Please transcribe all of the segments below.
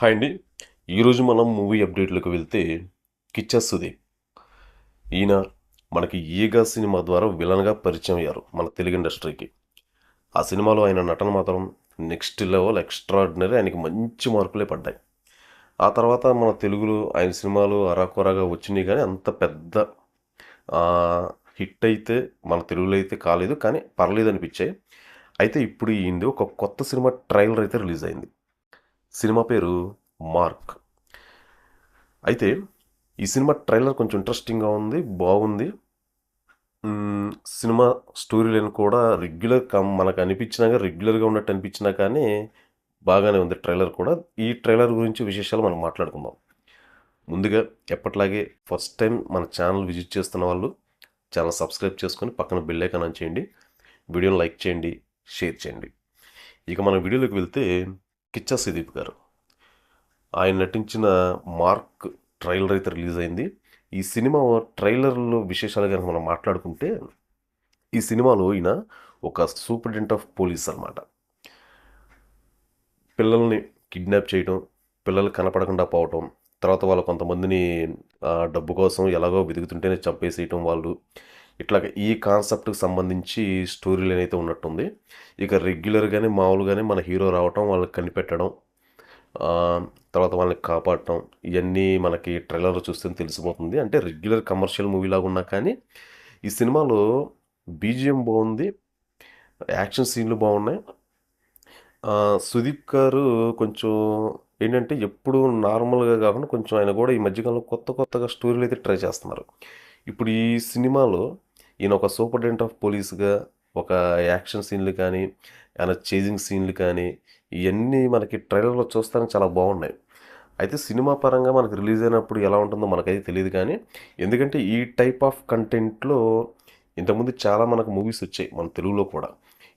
Hi అండి. ఈరోజు మనం మూవీ అప్డేట్లకు వెళ్తే కిచ్చా సుదీప్ ఈయన మనకి ఈగా సినిమా ద్వారా విలన్గా పరిచయం అయ్యారు మన తెలుగు ఇండస్ట్రీకి. ఆ సినిమాలో ఆయన నటన మాత్రం నెక్స్ట్ లెవెల్ ఎక్స్ట్రాడినరీ ఆయనకి మంచి మార్కులే పడ్డాయి. ఆ తర్వాత మన తెలుగులో ఆయన సినిమాలు అరాకొరాగా వచ్చినాయి కానీ అంత పెద్ద హిట్ అయితే మన తెలుగులో అయితే కాలేదు కానీ పర్లేదు అనిపించాయి. అయితే ఇప్పుడు ఈయనది ఒక కొత్త సినిమా ట్రైలర్ అయితే రిలీజ్ అయింది. సినిమా పేరు మార్క్. అయితే ఈ సినిమా ట్రైలర్ కొంచెం ఇంట్రెస్టింగ్గా ఉంది బాగుంది. సినిమా స్టోరీ లైన్ కూడా రెగ్యులర్ కం మనకు అనిపించినా రెగ్యులర్గా ఉన్నట్టు అనిపించినా కానీ బాగానే ఉంది ట్రైలర్ కూడా. ఈ ట్రైలర్ గురించి విశేషాలు మనం మాట్లాడుకుందాం. ముందుగా ఎప్పట్లాగే ఫస్ట్ టైం మన ఛానల్ విజిట్ చేస్తున్న వాళ్ళు ఛానల్ సబ్స్క్రైబ్ చేసుకొని పక్కన బిల్ ఐకాన్ ఆన్ చేయండి. వీడియోని లైక్ చేయండి షేర్ చేయండి. ఇక మన వీడియోలోకి వెళ్తే కిచ్చా సుదీప్ గారు. ఆయన నటించిన మార్క్ ట్రైలర్ అయితే రిలీజ్ అయింది. ఈ సినిమా ట్రైలర్లో విశేషాలు కనుక మనం మాట్లాడుకుంటే ఈ సినిమాలో ఈయన ఒక సూపరింటెండెంట్ ఆఫ్ పోలీస్ అన్నమాట. పిల్లల్ని కిడ్నాప్ చేయడం పిల్లలు కనపడకుండా పోవటం తర్వాత వాళ్ళు కొంతమందిని డబ్బు కోసం ఎలాగో వెతుకుతుంటేనే చంపేసేయటం వాళ్ళు ఇట్లాగ ఈ కాన్సెప్ట్కి సంబంధించి స్టోరీ లైన్ అయితే ఉన్నట్టుంది. ఇక రెగ్యులర్గానే మామూలుగానే మన హీరో రావటం వాళ్ళకి కనిపెట్టడం తర్వాత వాళ్ళని కాపాడటం ఇవన్నీ మనకి ట్రైలర్ చూస్తే తెలిసిపోతుంది. అంటే రెగ్యులర్ కమర్షియల్ మూవీలాగా ఉన్నా కానీ ఈ సినిమాలో బీజిఎం బాగుంది యాక్షన్ సీన్లు బాగున్నాయి. సుదీప్ గారు కొంచెం ఏంటంటే ఎప్పుడు నార్మల్గా కాకుండా కొంచెం ఆయన కూడా ఈ మధ్యకాలంలో కొత్త కొత్తగా స్టోరీలు అయితే ట్రై చేస్తున్నారు. ఇప్పుడు ఈ సినిమాలో ఈయన ఒక సూపరింటెండెంట్ ఆఫ్ పోలీస్గా ఒక యాక్షన్ సీన్లు కానీ ఆయన చేజింగ్ సీన్లు కానీ ఇవన్నీ మనకి ట్రైలర్లో చూస్తానికి చాలా బాగున్నాయి. అయితే సినిమా పరంగా మనకు రిలీజ్ అయినప్పుడు ఎలా ఉంటుందో మనకైతే తెలియదు కానీ ఎందుకంటే ఈ టైప్ ఆఫ్ కంటెంట్లో ఇంతకుముందు చాలా మనకు మూవీస్ వచ్చాయి మన తెలుగులో కూడా.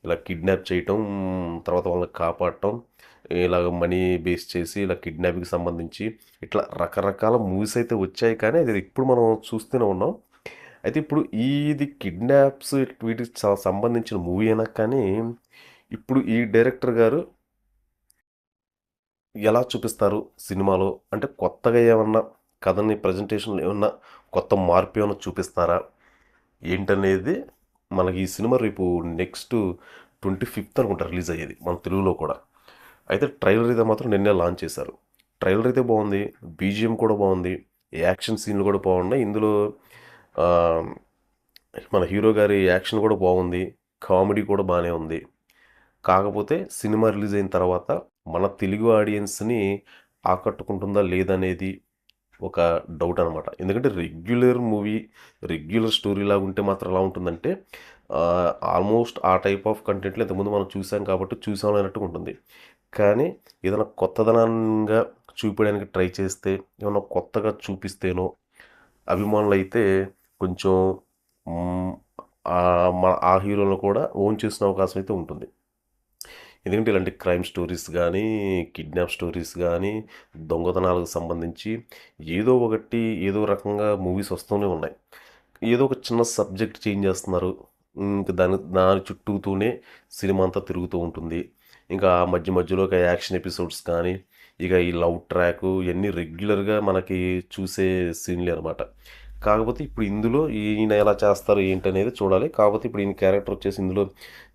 ఇలా కిడ్నాప్ చేయటం తర్వాత వాళ్ళని కాపాడటం ఇలాగ మనీ బేస్ చేసి ఇలా కిడ్నాపింగ్కి సంబంధించి ఇట్లా రకరకాల మూవీస్ అయితే వచ్చాయి కానీ అది ఇప్పుడు మనం చూస్తూనే ఉన్నాం. అయితే ఇప్పుడు ఇది కిడ్నాప్స్ వీటికి సంబంధించిన మూవీ అయినా కానీ ఇప్పుడు ఈ డైరెక్టర్ గారు ఎలా చూపిస్తారు సినిమాలో? అంటే కొత్తగా ఏమన్నా కథని ప్రజెంటేషన్లో ఏమన్నా కొత్త మార్పు ఏమన్నా చూపిస్తారా? ఏంటనేది మనకి ఈ సినిమా రేపు నెక్స్ట్ ట్వంటీ ఫిఫ్త్ అనుకుంటా రిలీజ్ అయ్యేది మన తెలుగులో కూడా. అయితే ట్రైలర్ అయితే మాత్రం నిన్నే లాంచ్ చేశారు. ట్రైలర్ అయితే బాగుంది బీజిఎం కూడా బాగుంది యాక్షన్ సీన్లు కూడా బాగున్నాయి. ఇందులో మన హీరో గారి యాక్షన్ కూడా బాగుంది కామెడీ కూడా బాగానే ఉంది. కాకపోతే సినిమా రిలీజ్ అయిన తర్వాత మన తెలుగు ఆడియన్స్ని ఆకట్టుకుంటుందా లేదనేది ఒక డౌట్ అనమాట ఎందుకంటే రెగ్యులర్ మూవీ రెగ్యులర్ స్టోరీ లాగా ఉంటే మాత్రం ఎలా ఉంటుందంటే ఆల్మోస్ట్ ఆ టైప్ ఆఫ్ కంటెంట్లు ఇంతకుముందు మనం చూసాం కాబట్టి చూసాం అన్నట్టు ఉంటుంది. కానీ ఏదైనా కొత్తదనంగా చూపించడానికి ట్రై చేస్తే ఏమైనా కొత్తగా చూపిస్తేనో అభిమానులు అయితే కొంచెం ఆ మన- ఆ హీరోలను కూడా ఓన్ చేసిన అవకాశం అయితే ఉంటుంది. ఎందుకంటే ఇలాంటి క్రైమ్ స్టోరీస్ కానీ కిడ్నాప్ స్టోరీస్ కానీ దొంగతనాలకు సంబంధించి ఏదో ఒకటి ఏదో రకంగా మూవీస్ వస్తూనే ఉన్నాయి. ఏదో ఒక చిన్న సబ్జెక్ట్ చేంజ్ చేస్తున్నారు. ఇంకా దాని దాని చుట్టూతోనే సినిమా అంతా తిరుగుతూ ఉంటుంది. ఇంకా ఆ మధ్య మధ్యలో ఒక యాక్షన్ ఎపిసోడ్స్ కానీ ఇక ఈ లవ్ ట్రాక్ ఇవన్నీ రెగ్యులర్గా మనకి చూసే సీన్లే అనమాట కాకపోతే ఇప్పుడు ఇందులో ఈయన ఎలా చేస్తారు ఏంటి అనేది చూడాలి. కాకపోతే ఇప్పుడు ఈయన క్యారెక్టర్ వచ్చేసి ఇందులో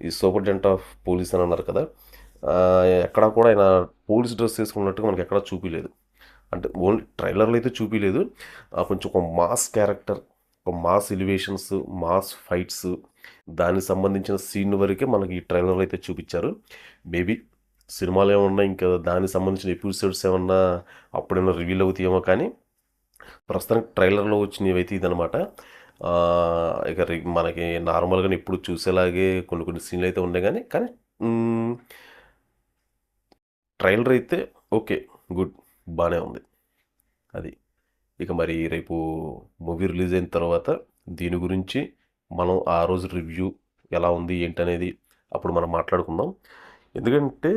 ఈ సూపరింటెండెంట్ ఆఫ్ పోలీస్ అని అన్నారు కదా ఎక్కడా కూడా ఆయన పోలీస్ డ్రెస్ వేసుకున్నట్టుగా మనకి ఎక్కడా చూపించలేదు అంటే ఓన్లీ ట్రైలర్లో అయితే చూపించలేదు ఆ, కొంచెం ఒక మాస్ క్యారెక్టర్ ఒక మాస్ ఎలివేషన్స్ మాస్ ఫైట్స్ దానికి సంబంధించిన సీన్ వరకే మనకి ఈ ట్రైలర్లో అయితే చూపించారు. మేబీ సినిమాలు ఏమన్నా ఇంకా దానికి సంబంధించిన ఎపిసోడ్స్ ఏమన్నా అప్పుడైనా రివీల్ అవుతాయేమో కానీ ప్రస్తుతానికి ట్రైలర్లో వచ్చినవి అయితే ఇదనమాట ఇక రి- మనకి నార్మల్గా ఇప్పుడు చూసేలాగే కొన్ని కొన్ని సీన్లు అయితే ఉన్నాయి కానీ కానీ ట్రైలర్ అయితే ఓకే గుడ్ బాగానే ఉంది. అది ఇక మరి రేపు మూవీ రిలీజ్ అయిన తర్వాత దీని గురించి మనం ఆ రోజు రివ్యూ ఎలా ఉంది ఏంటనేది అప్పుడు మనం మాట్లాడుకుందాం. ఎందుకంటే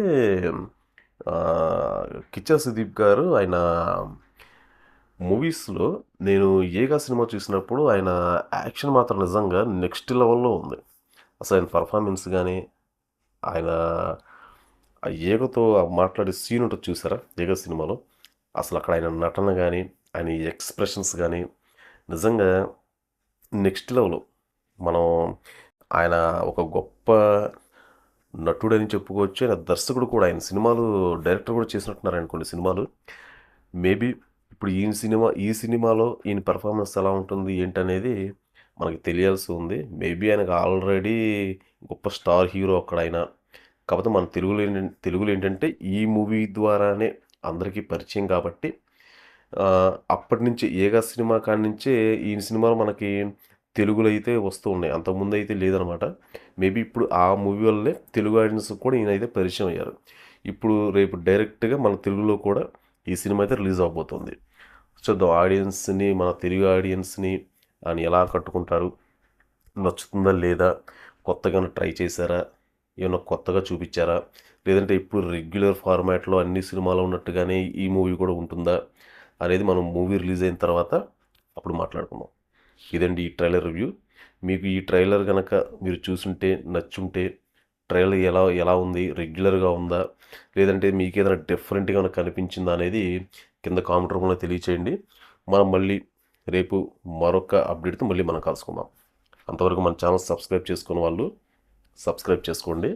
కిచ్చా సుదీప్ గారు ఆయన మూవీస్లో నేను ఏగా సినిమా చూసినప్పుడు ఆయన యాక్షన్ మాత్రం నిజంగా నెక్స్ట్ లెవెల్లో ఉంది. అసలు ఆయన పర్ఫార్మెన్స్ కానీ ఆయన ఆ ఏగతో మాట్లాడే సీన్ ఉంటుంది చూసారా? ఏగ సినిమాలో. అసలు అక్కడ ఆయన నటన కానీ ఆయన ఎక్స్ప్రెషన్స్ కానీ నిజంగా నెక్స్ట్ లెవెల్. మనం ఆయన ఒక గొప్ప నటుడని చెప్పుకోవచ్చు. ఆయన దర్శకుడు కూడా ఆయన సినిమాలు డైరెక్టర్ కూడా చేసినట్టున్నారు ఆయన కొన్ని సినిమాలు. మేబీ ఇప్పుడు ఈ సినిమా ఈ సినిమాలో ఈయన పెర్ఫార్మెన్స్ ఎలా ఉంటుంది ఏంటనేది మనకి తెలియాల్సి ఉంది. మేబీ ఆయనకు ఆల్రెడీ గొప్ప స్టార్ హీరో అక్కడ ఆయన కాకపోతే మన తెలుగులో తెలుగులో ఏంటంటే ఈ మూవీ ద్వారానే అందరికీ పరిచయం కాబట్టి అప్పటి నుంచి ఏగా సినిమా కాడి నుంచే ఈ సినిమాలు మనకి తెలుగులో అయితే వస్తూ ఉన్నాయి. అంతకుముందు అయితే లేదనమాట. మేబీ ఇప్పుడు ఆ మూవీ వల్లే తెలుగు ఆడియన్స్ కూడా ఈయన అయితే పరిచయం అయ్యారు. ఇప్పుడు రేపు డైరెక్ట్గా మన తెలుగులో కూడా ఈ సినిమా అయితే రిలీజ్ అవబోతుంది. చూద్దాం ఆడియన్స్ని మన తెలుగు ఆడియన్స్ని ఆయన ఎలా కట్టుకుంటారు? నచ్చుతుందా లేదా? కొత్తగా ట్రై చేశారా? ఏమైనా కొత్తగా చూపించారా? లేదంటే ఇప్పుడు రెగ్యులర్ ఫార్మాట్లో అన్ని సినిమాలు ఉన్నట్టుగానే ఈ మూవీ కూడా ఉంటుందా? అనేది మనం మూవీ రిలీజ్ అయిన తర్వాత అప్పుడు మాట్లాడుకుందాం. ఇదండి ఈ ట్రైలర్ రివ్యూ. మీకు ఈ ట్రైలర్ కనుక మీరు చూసుంటే నచ్చుంటే ట్రైలర్ ఎలా ఎలా ఉంది? రెగ్యులర్గా ఉందా? లేదంటే మీకు ఏదైనా డిఫరెంట్గా ఏమైనా కనిపించిందా అనేది కింద కామెంట్ రూపంలో తెలియచేయండి. మనం మళ్ళీ రేపు మరొక అప్డేట్తో మళ్ళీ మనం కలుసుకుందాం. అంతవరకు మన ఛానల్ సబ్స్క్రైబ్ చేసుకున్న వాళ్ళు సబ్స్క్రైబ్ చేసుకోండి.